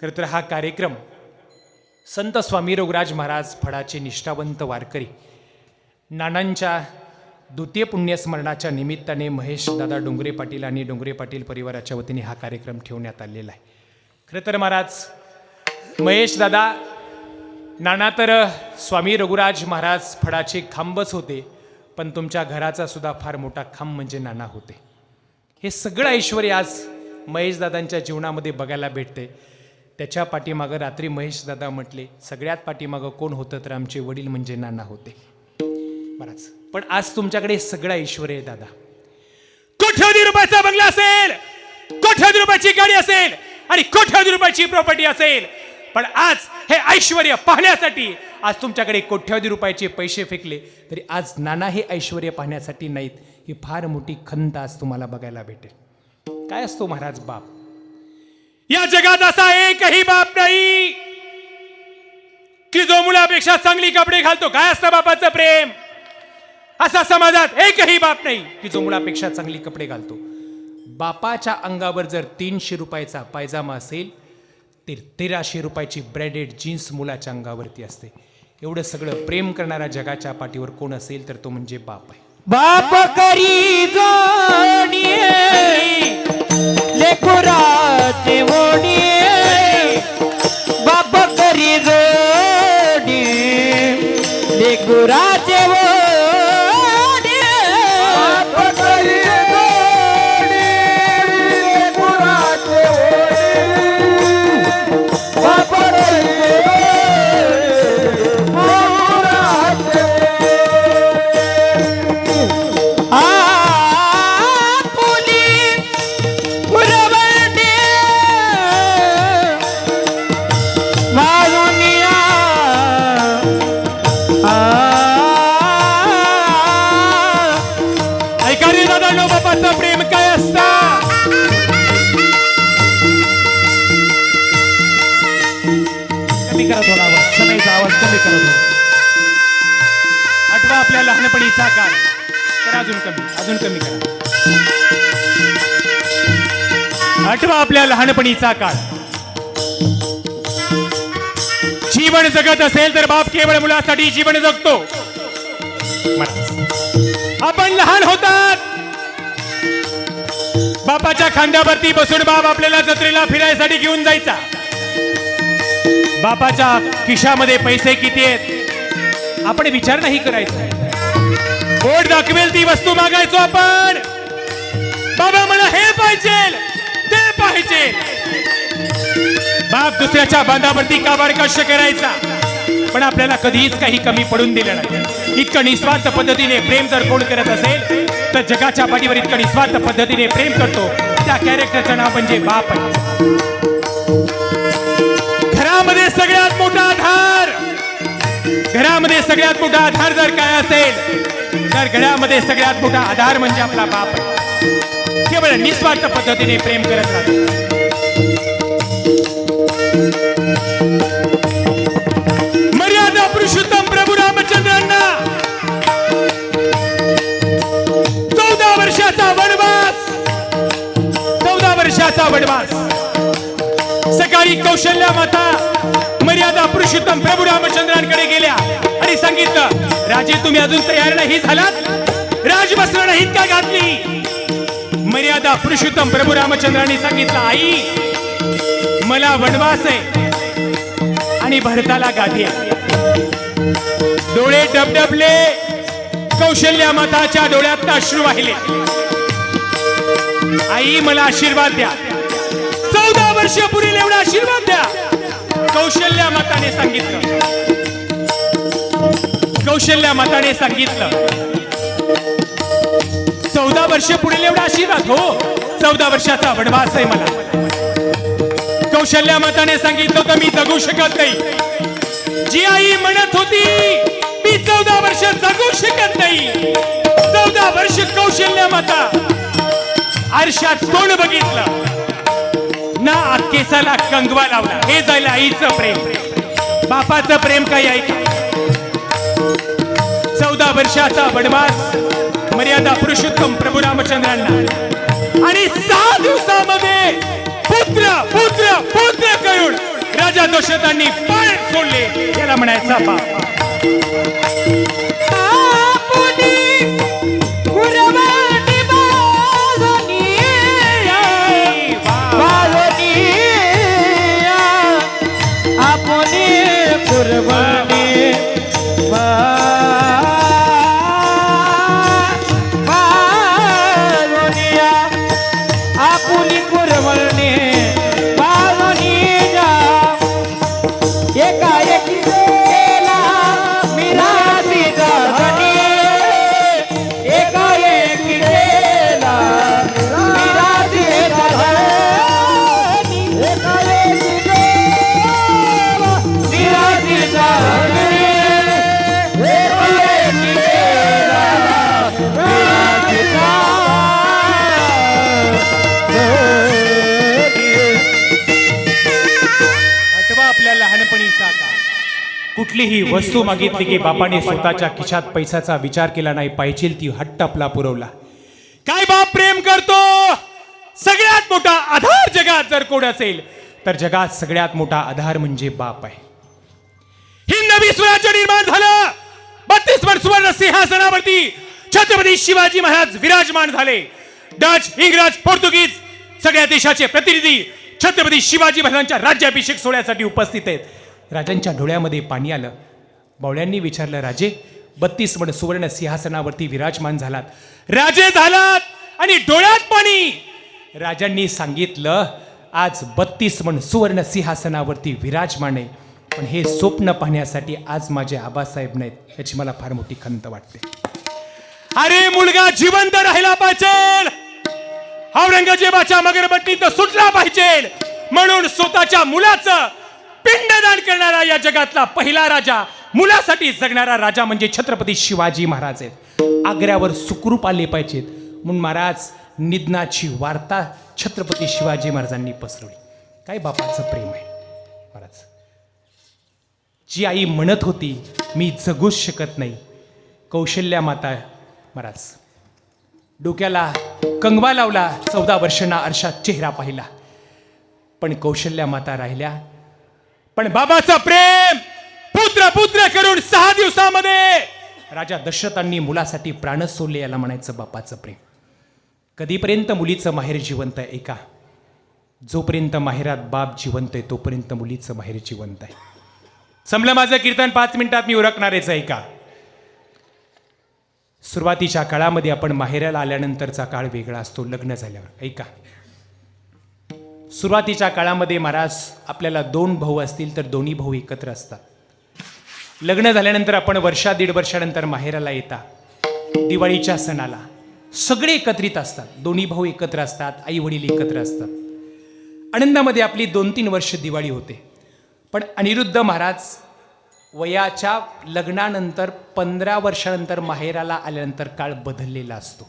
खरं तर हा कार्यक्रम संत स्वामी रोगराज महाराज फडाचे निष्ठावंत वारकरी नानांच्या द्वितीय पुण्यस्मरणाच्या निमित्ताने महेश दादा डोंगरे पाटील आणि डोंगरे पाटील परिवाराच्या वतीने हा कार्यक्रम ठेवण्यात आलेला आहे. खरं तर महाराज महेश दादा नाना तर स्वामी रघुराज महाराज फडाचे खांबच होते पण तुमच्या घराचा सुद्धा फार मोठा खांब म्हणजे नाना होते. हे सगळं ऐश्वर आज महेशदादांच्या जीवनामध्ये बघायला भेटते त्याच्या पाठीमागं रात्री महेशदादा म्हटले सगळ्यात पाठीमागं कोण होतं तर आमचे वडील म्हणजे नाना होते. बराच. पण आज तुमच्याकडे सगळं ऐश्वर आहे दादा. कोट्यवधी रुपयाचा बंगला असेल? कोट्यवधी रुपयाची गाडी असेल? आणि कोट्यवधी रुपयाची प्रॉपर्टी असेल? पण आज हे ऐश्वर पाहण्यासाठी आज तुमच्याकडे कोट्यवधी रुपयाचे पैसे फेकले तरी आज नाना हे ऐश्वर पाहण्यासाठी नाहीत. ही फार मोठी खंत आज तुम्हाला बघायला भेटेल. काय असतो महाराज बाप? या जगात असा एकही बाप नाही की जो मुलापेक्षा चांगली कपडे घालतो. काय असतं बापाचं प्रेम? असा समाजात एकही बाप नाही की जो मुलापेक्षा चांगली कपडे घालतो. बापाच्या अंगावर जर तीनशे रुपयाचा पायजामा असेल तर तेराशे रुपयाची ब्रँडेड जीन्स मुलाच्या अंगावरती असते. एवढं सगळं प्रेम करणाऱ्या जगाच्या पाठीवर कोण असेल तर तो म्हणजे बाप आहे. बाप करी जोडी devil. कमी करत थोडा आठवा आपल्या लहानपणीचा काळ. तर अजून कमी अजून कमी करा. आठवा आपल्या लहानपणीचा काळ. जीवन जगत असेल तर बाप केवळ मुलासाठी जीवन जगतो. आपण लहान होतात. बापाच्या खांद्यावरती बसून बाप आपल्याला जत्रेला फिरायसाठी घेऊन जायचा. बापाच्या खिशामध्ये पैसे किती आहेत? आपण विचार नाही करायचा. बोट दाखवेल ती वस्तू मागायचो आपण? बाबा मला हे पाहिजे ते पाहिजे. बाप दुसऱ्याच्या बांधावरती काबाड कष्ट करायचा? पण आपल्याला कधीच काही कमी पडून दिलं नाही. इतकं निस्वार्थ पद्धतीने प्रेम जर कोण करत असेल तर जगाच्या पाठीवर इतकं निस्वार्थ पद्धतीने प्रेम करतो. त्या कॅरेक्टरचं नाव म्हणजे बाप आहे. घरामध्ये सगळ्यात मोठा आधार जर काय असेल तर घड्यामध्ये सगळ्यात मोठा आधार म्हणजे आपला बाप. केवळ निस्वार्थ पद्धतीने प्रेम करत राहतो. मर्यादा पुरुषोत्तम प्रभू रामचंद्रांना चौदा वर्षाचा वनवास चौदा वर्षाचा वनवास. सकाळी कौशल्या माता मर्यादा पुरुषोत्तम प्रभू रामचंद्रांकडे गेल्या. आणि सांगितलं? राजे तुम्ही अजून तयार नाही झालात? राजवस्त्र नाहीत का घातली? मर्यादा पुरुषोत्तम प्रभू रामचंद्रांनी सांगितलं आई मला वनवास आहे आणि भरताला गाठी डोळे डबडबले कौशल्या माताच्या डोळ्यात अश्रू वाहिले. आई मला आशीर्वाद द्या. चौदा वर्ष पुढील एवढा आशीर्वाद द्या. कौशल्या माताने सांगितलं. कौशल्या माताने सांगितलं. चौदा वर्ष पुढील एवढा आशीर्वाद हो. चौदा वर्षाचा वडवास आहे मला. कौशल्या माताने सांगितलं तर मी जगू शकत नाही. जी आई म्हणत होती मी चौदा वर्ष जगू शकत नाही. चौदा वर्ष कौशल्य माता आरशात कोण बघितलं. ना केसाला कंगवा लावला. हे झालं आईचं प्रेम. बापाचं प्रेम काही ऐका चौदा वर्षाचा वनवास मर्यादा पुरुषोत्तम प्रभू रामचंद्रांना. आणि सहा दिवसामध्ये पुत्र पुत्र पुत्र करून राजा दशरथांनी पाय सोडले याला म्हणायचा बाप लहानपणीचा काळ कुठलीही वस्तू मागितली की बापाने स्वतःच्या खिशात पैशाचा विचार केला नाही पाहिजे ती हट्ट आपला पुरवला. काय बाप प्रेम करतो? सगळ्यात मोठा आधार जगात जर कोण असेल तर जगात सगळ्यात मोठा आधार म्हणजे बाप आहे. हिंद नवी स्वराज्य निर्माण झालं. बत्तीस वर्ष सुवर्ण सिंहासनावरती छत्रपती शिवाजी महाराज विराजमान झाले. डच इंग्रज पोर्तुगीज सगळ्या देशाचे प्रतिनिधी छत्रपती शिवाजी महाराजांच्या राज्याभिषेक सोहळ्यासाठी उपस्थित आहेत. राजांच्या डोळ्यामध्ये पाणी आलं. बावळ्यांनी विचारलं राजे बत्तीस मण सुवर्ण सिंहासनावरती विराजमान झालात. राजे झालात आणि डोळ्यात पाणी. राजांनी सांगितलं आज बत्तीस मण सुवर्ण सिंहासनावरती विराजमान आहे. पण हे स्वप्न पाहण्यासाठी आज माझे आबासाहेब नाहीत याची मला फार मोठी खंत वाटते. अरे मुलगा जिवंत राहिला पाहिजे औरंगजेबाच्या मगरबट्टीत सुटला पाहिजे. म्हणून स्वतःच्या मुलाचं पिंडदान करणारा या जगातला पहिला राजा मुलासाठी जगणारा राजा म्हणजे छत्रपती शिवाजी महाराज आहेत. आग्र्यावर सुखरूप आले पाहिजेत. म्हणून महाराज निधनाची वार्ता छत्रपती शिवाजी महाराजांनी पसरवली. काय बापाचं प्रेम आहे? महाराज जी आई म्हणत होती मी जगूच शकत नाही. कौशल्या माता महाराज डोक्याला कंगवा लावला चौदा वर्षांना आरशात चेहरा पाहिला. पण कौशल्या माता राहिल्या. पण बाबाचा प्रेम पुत्र पुत्र करून सहा दिवसामध्ये राजा दशरथांनी मुलासाठी प्राण सोडले याला म्हणायचं बापाचं प्रेम. कधीपर्यंत मुलीचं माहेर जिवंत आहे एका? जोपर्यंत माहेरात बाप जिवंत आहे तोपर्यंत मुलीचं माहेर जिवंत आहे. संपलं माझं कीर्तन पाच मिनिटात मी उरकणारेच आहे का सुरुवातीच्या काळामध्ये आपण माहेराला आल्यानंतरचा काळ वेगळा असतो लग्न झाल्यावर. ऐका. सुरुवातीच्या काळामध्ये महाराज आपल्याला दोन भाऊ असतील तर दोन्ही भाऊ एकत्र असतात. लग्न झाल्यानंतर आपण वर्षा दीड वर्षानंतर माहेराला येता. दिवाळीच्या सणाला. सगळे एकत्रित असतात. दोन्ही भाऊ एकत्र असतात आई वडील एकत्र असतात. आनंदामध्ये आपली दोन तीन वर्ष दिवाळी होते. पण अनिरुद्ध महाराज वयाच्या लग्नानंतर पंधरा वर्षानंतर माहेराला आल्यानंतर काळ बदललेला असतो.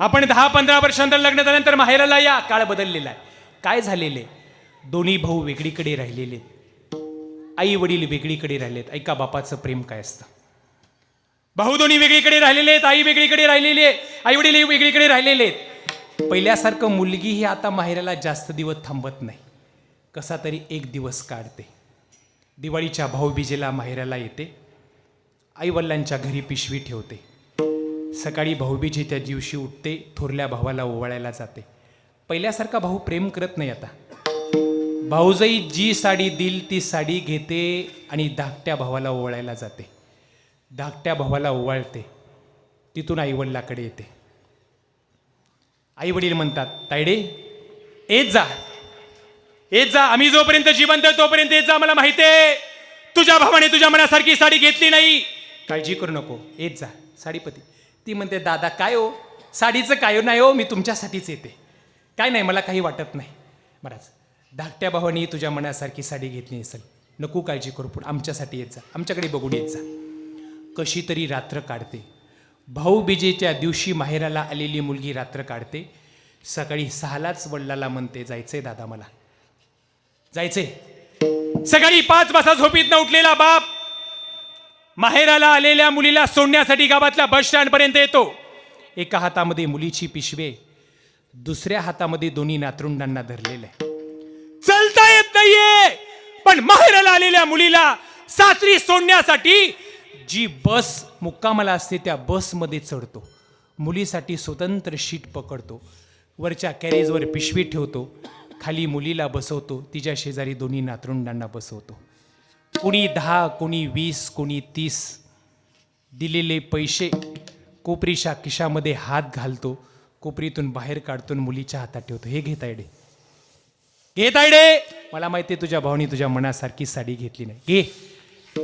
आपण दहा पंधरा वर्षानंतर लग्न झाल्यानंतर माहेराला या काळ बदललेला आहे. काय झालेले दोन्ही भाऊ वेगळीकडे राहिलेले आई वडील वेगळीकडे राहिलेत. ऐका बापाचं प्रेम काय असतं? भाऊ दोन्ही वेगळीकडे राहिलेले आहेत आई वेगळीकडे राहिलेले आई वडील वेगळीकडे राहिलेले आहेत. पहिल्यासारखं मुलगी ही आता माहेराला जास्त दिवस थांबत नाही. कसा तरी एक दिवस काढते. दिवाळीच्या भाऊबीजेला माहेराला येते. आईवडिलांच्या घरी पिशवी ठेवते. सकाळी भाऊबीजे त्या दिवशी उठते थोरल्या भावाला ओवाळायला जाते. पहिल्यासारखा भाऊ प्रेम करत नाही आता. भाऊजाई जी साडी दिल ती साडी घेते आणि धाकट्या भावाला ओवाळायला जाते. धाकट्या भावाला ओवाळते. तिथून आईवडिलाकडे येते. आईवडील म्हणतात तायडे येत जा. येत जा आम्ही जोपर्यंत जिवंत आहे तोपर्यंत येत जा मला माहिती आहे. तुझ्या भावाने तुझ्या मनासारखी साडी घेतली नाही. काळजी करू नको येत जा साडीपती. ती म्हणते दादा काय हो? साडीचं काय हो? नाही हो मी तुमच्यासाठीच येते. काय नाही मला काही वाटत नाही. महाराज धाकट्या भावाने तुझ्या मनासारखी साडी घेतली नसेल. नको काळजी करू पण आमच्यासाठी येत जा आमच्याकडे बघून येत जा. कशी तरी रात्र काढते. भाऊबीजेच्या दिवशी माहेराला आलेली मुलगी रात्र काढते. सकाळी सहालाच वडिलाला म्हणते जायचंय दादा मला. जायचंय सकाळी पाच वाजता झोपीत न उठलेला बाप माहेराला आलेल्या मुलीला सोडण्यासाठी गावातल्या बस स्टँडपर्यंत येतो. एका हातामध्ये मुलीची पिशवे दुसऱ्या हातामध्ये दोन्ही नातरुंडांना धरलेलं. आहे चलता येत नाहीये पण माहेराला आलेल्या मुलीला सासरी सोडण्यासाठी जी बस मुक्कामाला असते त्या बसमध्ये चढतो. मुलीसाठी स्वतंत्र शीट पकडतो. वरच्या कॅरेजवर पिशवी ठेवतो. खाली मुलीला बसवतो तिच्या शेजारी दोन्ही नातरुंडांना बसवतो. कोणी दहा कोणी वीस कोणी तीस दिलेले पैसे कोपरीच्या खिशामध्ये हात घालतो कोपरीतून बाहेर काढतो मुलीच्या हातात ठेवतो. हे घेता येडे घे तायडे मला माहिती तुझ्या भावनी तुझ्या मनासारखी साडी घेतली नाही. घे.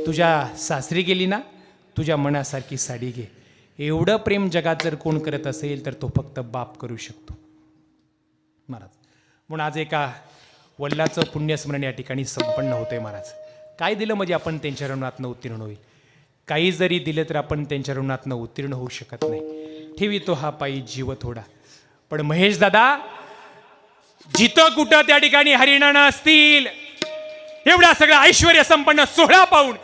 तुझ्या सासरी गेली ना तुझ्या मनासारखी साडी घे. एवढं प्रेम जगात जर कोण करत असेल तर तो फक्त बाप करू शकतो. महाराज. म्हणून आज एका वल्लाचं पुण्यस्मरण या ठिकाणी संपन्न होतंय महाराज. काय दिलं म्हणजे आपण त्यांच्या ऋणातनं उत्तीर्ण होईल. काही जरी दिलं तर आपण त्यांच्या ऋणातनं उत्तीर्ण होऊ शकत नाही. ठेवितो हा पायी जीव थोडा. पण महेश दादा जिथं कुठं त्या ठिकाणी हरिणानं असतील एवढा सगळं ऐश्वर संपन्न सोहळा पाहून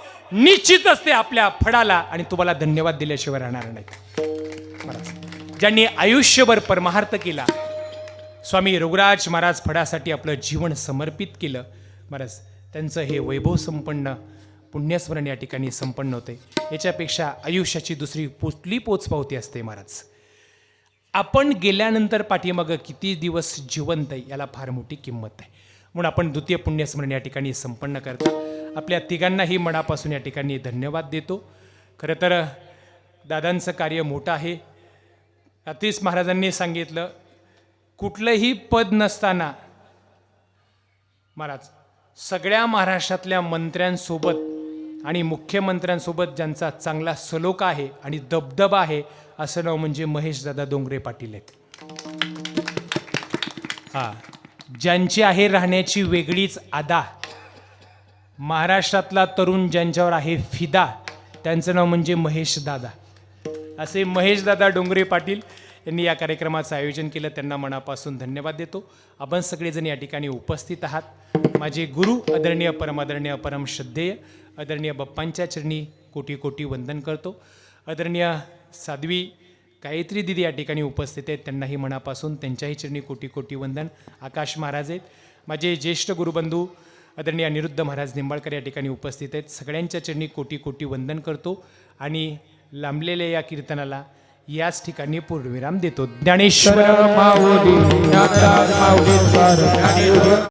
निश्चित असते आपल्या फडाला आणि तुम्हाला धन्यवाद दिल्याशिवाय राहणार नाही ज्यांनी आयुष्यभर परमार्थ केला स्वामी रघुराज महाराज फडासाठी आपलं जीवन समर्पित केलं. महाराज त्यांचं हे वैभव संपन्न पुण्यस्मरण या ठिकाणी संपन्न होते. याच्यापेक्षा आयुष्याची दुसरी कुठली पोचपावती असते महाराज? आपण गेल्यानंतर पाठीमागं किती दिवस जिवंत आहे याला फार मोठी किंमत आहे. म्हणून आपण द्वितीय पुण्यस्मरण या ठिकाणी संपन्न करतो. आपल्या तिघांनाही मनापासून या ठिकाणी धन्यवाद देतो. खरं तर दादांचं कार्य मोठं आहे. अतिश महाराजांनी सांगितलं कुठलंही पद नसताना महाराज सगळ्या महाराष्ट्रातल्या मंत्र्यांसोबत आणि मुख्यमंत्र्यांसोबत ज्यांचा चांगला सलोखा आहे आणि दबदबा आहे असं नाव म्हणजे महेशदादा डोंगरे पाटील आहेत. हा ज्यांची आहे राहण्याची वेगळीच आदा महाराष्ट्रातला तरुण ज्यांच्यावर आहे फिदा त्यांचं नाव म्हणजे महेश दादा. असे महेशदादा डोंगरे पाटील यांनी या कार्यक्रमाचं आयोजन केलं. त्यांना मनापासून धन्यवाद देतो. आपण सगळेजण या ठिकाणी उपस्थित आहात. माझे गुरु आदरणीय परमादरणीय परम श्रद्धेय आदरणीय बाप्पांच्या चरणी कोटी कोटी वंदन करतो. आदरणीय साध्वी गायत्री दिदी या ठिकाणी उपस्थित आहेत. त्यांनाही मनापासून त्यांच्याही चरणी कोटी कोटी वंदन. आकाश महाराज आहेत. माझे ज्येष्ठ गुरुबंधू आदरणीय अनिरुद्ध महाराज निंबाळकर या ठिकाणी उपस्थित आहेत. सगळ्यांच्या चरणी कोटी कोटी वंदन करतो. आणि लांबलेल्या या कीर्तनाला याच ठिकाणी पूर्णविराम देतो. ज्ञानेश्वर माऊली.